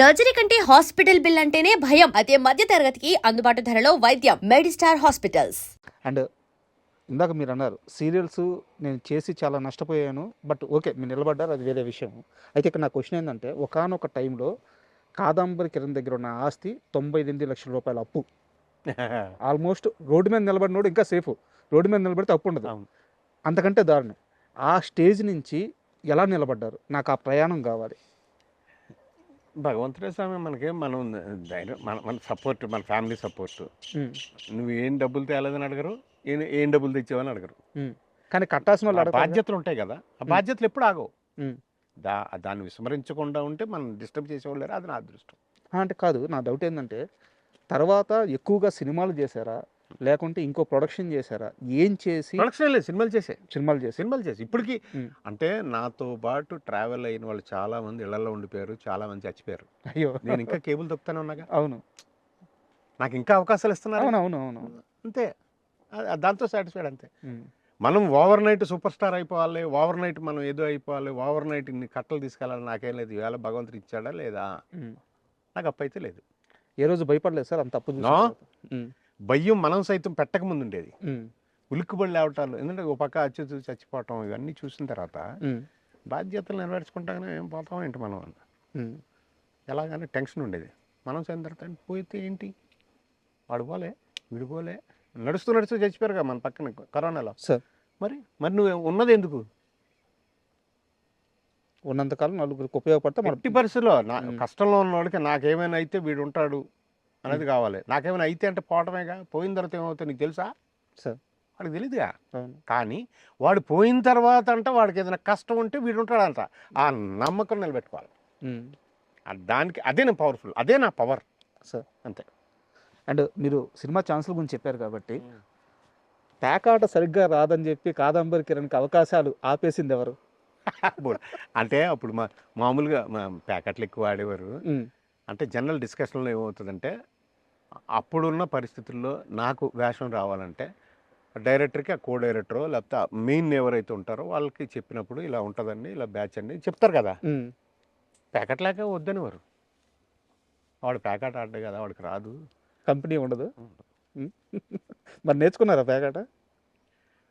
Surgery కంటే hospital bill అంటేనే భయం అదే మధ్య తరగతికి అందుబాటు ధరలో వైద్యం మెడిస్టార్ హాస్పిటల్స్ అండ్ ఇందాక మీరు అన్నారు సీరియల్స్ నేను చేసి చాలా నష్టపోయాను బట్ ఓకే మీరు నిలబడ్డారు అది వేరే విషయం అయితే ఇక్కడ నా క్వశ్చన్ ఏంటంటే ఒకనొక టైంలో కాదంబరి కిరణ్ దగ్గర ఉన్న ఆస్తి తొంభై ఎనిమిది లక్షల రూపాయల అప్పు ఆల్మోస్ట్ రోడ్డు మీద నిలబడినోడు ఇంకా సేఫ్ రోడ్డు మీద నిలబడితే అప్పు ఉండదు అంతకంటే దారుణం ఆ స్టేజ్ నుంచి ఎలా నిలబడ్డారు నాకు ఆ ప్రయాణం కావాలి భగవంతుడే స్వామి మనకి మనం ధైర్యం మన మన సపోర్ట్ మన ఫ్యామిలీ సపోర్ట్ నువ్వు ఏం డబ్బులు తేలేదని అడగరు ఏం ఏం డబ్బులు తెచ్చావని అడగరు కానీ కట్టాల్సిన వాళ్ళు బాధ్యతలు ఉంటాయి కదా ఆ బాధ్యతలు ఎప్పుడు ఆగవు దా దాన్ని విస్మరించకుండా ఉంటే మనం డిస్టర్బ్ చేసేవాళ్ళు లేరు అది నా అదృష్టం అంటే కాదు నా డౌట్ ఏంటంటే తర్వాత ఎక్కువగా సినిమాలు చేశారా లేకుంటే ఇంకో ప్రొడక్షన్ చేశారా ఏం చేసి ప్రొడక్షన్ లేదు సినిమాలు చేసే సినిమాలు చేసి సినిమాలు చేసి ఇప్పటికి అంటే నాతో పాటు ట్రావెల్ అయిన వాళ్ళు చాలా మంది ఇళ్లలో ఉండిపోయారు చాలా మంది చచ్చిపోయారు అయ్యో నేను ఇంకా కేబుల్ తొక్కుతానే ఉన్నాగా అవును నాకు ఇంకా అవకాశాలు ఇస్తున్నారు అవును అవును అవును అంతే దాంతో సాటిస్ఫైడ్ అంతే మనం ఓవర్ నైట్ సూపర్ స్టార్ అయిపోవాలి ఓవర్ నైట్ మనం ఏదో అయిపోవాలి ఓవర్ నైట్ ఇన్ని కట్టలు తీసుకెళ్ళాలి నాకేం లేదు ఇవాళ భగవంతుడు ఇచ్చాడా లేదా నాకు అప్పైతే లేదు ఏ రోజు భయపడలేదు సార్ అంత తప్పు భయం మనం సైతం పెట్టక ముందు ఉండేది ఉలిక్కుబడి లేవటాలు ఎందుకంటే ఒక పక్క అచ్చు చచ్చిపోవటం ఇవన్నీ చూసిన తర్వాత బాధ్యతలు నెరవేర్చుకుంటానే ఏం పోతాం ఏంటి మనం అన్న ఎలాగైనా టెన్షన్ ఉండేది మనం సైతం తర్వాత పోయితే ఏంటి వాడు పోలే వీడు పోలే నడుస్తూ నడుస్తూ చచ్చిపోయారు కదా మన పక్కన కరోనాలో సార్ మరి మరి నువ్వు ఉన్నది ఎందుకు ఉన్నంతకాలం నలుగురికి ఉపయోగపడతా మట్టి పరిస్థితిలో నా కష్టంలో ఉన్నవాడికి నాకేమైనా అయితే వీడు ఉంటాడు అనేది కావాలి నాకేమైనా అయితే అంటే పోవటమేగా పోయిన తర్వాత ఏమవుతుంది నీకు తెలుసా సార్ వాడికి తెలియదుగా కానీ వాడు పోయిన తర్వాత అంటే వాడికి ఏదైనా కష్టం ఉంటే వీడు ఉంటాడంట ఆ నమ్మకం నిలబెట్టుకోవాలి దానికి అదే నా పవర్ఫుల్ అదే నా పవర్ సార్ అంతే అండ్ మీరు సినిమా ఛాన్సుల గురించి చెప్పారు కాబట్టి పేకాట సరిగ్గా రాదని చెప్పి కాదంబరి కిరణ్కి అవకాశాలు ఆపేసింది ఎవరు అంటే అప్పుడు మా మామూలుగా మా ప్యాకెట్లు ఎక్కువ ఆడేవారు అంటే జనరల్ డిస్కషన్లో ఏమవుతుందంటే అప్పుడున్న పరిస్థితుల్లో నాకు వేషం రావాలంటే డైరెక్టర్కి ఆ కో డైరెక్టరో లేకపోతే మెయిన్ ఎవరైతే ఉంటారో వాళ్ళకి చెప్పినప్పుడు ఇలా ఉంటుందండి ఇలా బ్యాచ్ అండి చెప్తారు కదా ప్యాకెట్లాగే వద్దని వారు వాడు ప్యాకెట్ ఆడ కదా వాడికి రాదు కంపెనీ ఉండదు మరి నేర్చుకున్నారా ప్యాకెట్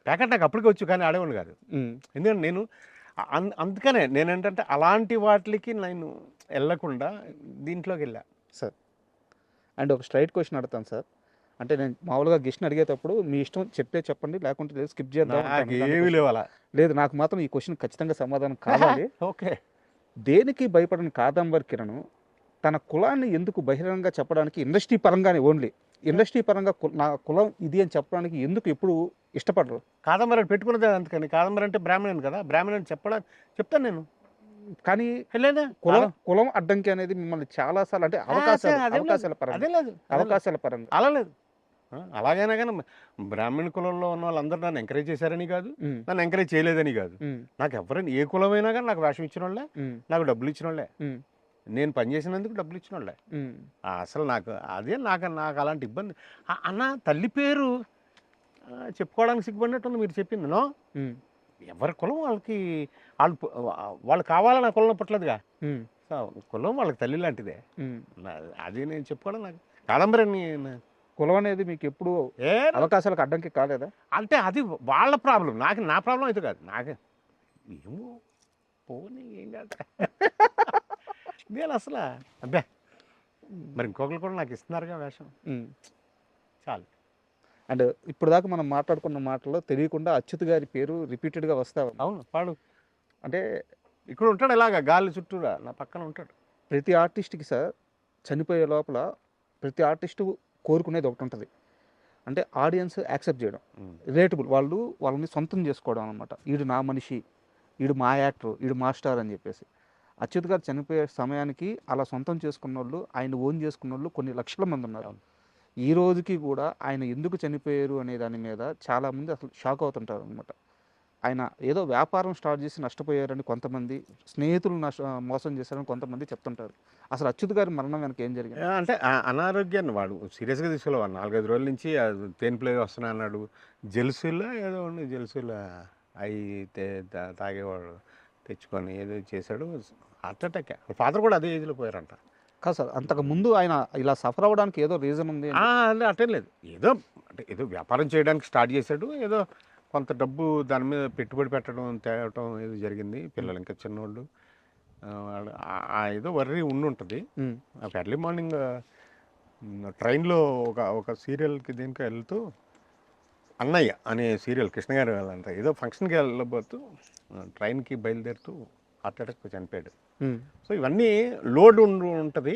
ప్యాకెట్ నాకు అప్పటికే వచ్చు కానీ ఆడేవాళ్ళు కాదు ఎందుకంటే నేను అందుకనే నేనేంటంటే అలాంటి వాటికి నేను వెళ్ళకుండా దీంట్లోకి వెళ్ళా సార్ అండ్ ఒక స్ట్రైట్ క్వశ్చన్ అడతాను సార్ అంటే నేను మామూలుగా గిష్ని అడిగేటప్పుడు మీ ఇష్టం చెప్పే చెప్పండి లేకుంటే లేదు స్కిప్ చేద్దాం లేదు నాకు మాత్రం ఈ క్వశ్చన్ ఖచ్చితంగా సమాధానం కావాలి ఓకే దేనికి భయపడిన కాదంబర్ కిరణ్ తన కులాన్ని ఎందుకు బహిరంగ చెప్పడానికి ఇండస్ట్రీ పరంగానే ఓన్లీ ఇండస్ట్రీ పరంగా నా కులం ఇది అని చెప్పడానికి ఎందుకు ఎప్పుడు ఇష్టపడరు కాదంబరి పెట్టుకున్నదే అందుకని కాదంబరి అంటే బ్రాహ్మణ్ కదా బ్రాహ్మణ్ చెప్పడా చెప్తాను నేను కానీ కులం కులం అడ్డంకి అనేది మిమ్మల్ని చాలా సార్లు అంటే అవకాశాలు అవకాశాల పరంగా అవకాశాల పరంగా అలా లేదు అలాగైనా కానీ బ్రాహ్మణ కులంలో ఉన్న వాళ్ళందరూ నన్ను ఎంకరేజ్ చేశారని కాదు నన్ను ఎంకరేజ్ చేయలేదని కాదు నాకు ఎవరైనా ఏ కులమైనా కానీ నాకు వేషం ఇచ్చిన వాళ్ళే నాకు డబ్బులు ఇచ్చిన వాళ్ళే నేను పనిచేసినందుకు డబ్బులు ఇచ్చిన వాళ్ళే అసలు నాకు అదే నాకు నాకు అలాంటి ఇబ్బంది అన్న తల్లి పేరు చెప్పుకోవడానికి సిగ్గుపడినట్టుంది మీరు చెప్పింది నో ఎవరి కులం వాళ్ళకి వాళ్ళు వాళ్ళు కావాలని నా కులం పుట్టలేదుగా కులం వాళ్ళకి తల్లి లాంటిదే అది నేను చెప్పుకోవడం నాకు కాదంబరాన్ని కులం అనేది మీకు ఎప్పుడు ఏ అవకాశాలకు అడ్డంకి కాలేదా అంటే అది వాళ్ళ ప్రాబ్లం నాకు నా ప్రాబ్లం అయితే కాదు నాకే ఏమో పోనీ ఏం కాదు నేను అసలు అబ్బా మరి ఇంకొకరు కూడా నాకు ఇస్తున్నారుగా వేషం చాలు అండ్ ఇప్పుడు దాకా మనం మాట్లాడుకున్న మాటల్లో తెలియకుండా అచ్యుత్ గారి పేరు రిపీటెడ్గా వస్తా అవును పాడు అంటే ఇక్కడ ఉంటాడు ఇలాగా గాలి చుట్టూరా నా పక్కన ఉంటాడు ప్రతి ఆర్టిస్ట్కి సార్ చనిపోయే లోపల ప్రతి ఆర్టిస్టు కోరుకునేది ఒకటి ఉంటుంది అంటే ఆడియన్స్ యాక్సెప్ట్ చేయడం రిలేటబుల్ వాళ్ళు వాళ్ళని సొంతం చేసుకోవడం అనమాట వీడు నా మనిషి వీడు మా యాక్టర్ వీడు మా స్టార్ అని చెప్పేసి అచ్యుత్ గారు చనిపోయే సమయానికి అలా సొంతం చేసుకున్న వాళ్ళు ఆయన ఓన్ చేసుకున్న వాళ్ళు కొన్ని లక్షల మంది ఉన్నారు ఈ రోజుకి కూడా ఆయన ఎందుకు చనిపోయారు అనే దాని మీద చాలామంది అసలు షాక్ అవుతుంటారు అనమాట ఆయన ఏదో వ్యాపారం స్టార్ట్ చేసి నష్టపోయారని కొంతమంది స్నేహితులు నష్ట మోసం చేశారని కొంతమంది చెప్తుంటారు అసలు అచ్యుత్ గారి మరణం వెనక ఏం జరిగింది అంటే అనారోగ్యాన్ని వాడు సీరియస్గా తీసుకోలే నాలుగైదు రోజుల నుంచి తేన్ ప్లే వస్తున్నా అన్నాడు జెల్సుల్లో ఏదో ఉండి జెల్సుల్లో తాగేవాడు తెచ్చుకొని ఏదో చేశాడు హార్ట్ అటాక్ ఫాదర్ కూడా అదే ఏజ్లో పోయారంట కాదు అంతకు ముందు ఆయన ఇలా సఫర్ అవ్వడానికి ఏదో రీజన్ ఉంది అంటే లేదు ఏదో అంటే ఏదో వ్యాపారం చేయడానికి స్టార్ట్ చేశాడు ఏదో కొంత డబ్బు దాని మీద పెట్టుబడి పెట్టడం తేవటం ఏదో జరిగింది పిల్లలు ఇంకా చిన్నవాళ్ళు ఏదో వర్రీ ఉండుంటుంది ఎర్లీ మార్నింగ్ ట్రైన్లో ఒక ఒక సీరియల్కి దీనికి వెళ్తూ అన్నయ్య అనే సీరియల్ కృష్ణగారు వెళ్ళంట ఏదో ఫంక్షన్కి వెళ్ళబోతూ ట్రైన్కి బయలుదేరుతూ అథ్లెటిక్స్ చనిపోయాడు సో ఇవన్నీ లోడ్ ఉంటుంది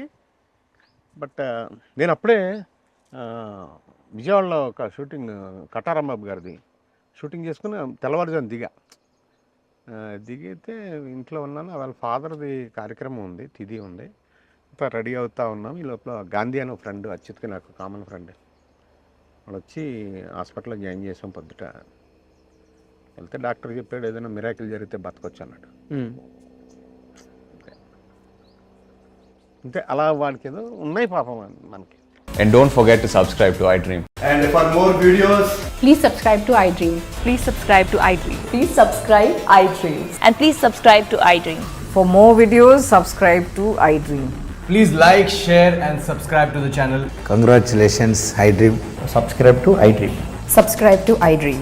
బట్ నేను అప్పుడే విజయవాడలో ఒక షూటింగ్ కటారాంబాబు గారిది షూటింగ్ చేసుకుని తెల్లవారుజాను దిగా దిగితే ఇంట్లో ఉన్నాను వాళ్ళ ఫాదర్ది కార్యక్రమం ఉంది తిది ఉంది అంతా రెడీ అవుతా ఉన్నాం ఈ లోపల గాంధీ అని ఫ్రెండ్ అచ్యుత్కి నాకు కామన్ ఫ్రెండ్ వాళ్ళు వచ్చి హాస్పిటల్లో జాయిన్ చేసాం పొద్దుట వెళ్తే డాక్టర్ చెప్పాడు ఏదైనా మిరాకిల్ జరిగితే బతకొచ్చు అన్నాడు అంటే అలా వాడికి ఏదో ఉన్నాయి పాపం మనకి And don't forget to subscribe to i dream And for more videos, please subscribe to iDream. Please subscribe to iDream. Please subscribe i dream And please subscribe to i iDream. For more videos, subscribe to i dream Please like, share, and subscribe to the channel. Congratulations, dream Subscribe to i dream Subscribe to i dream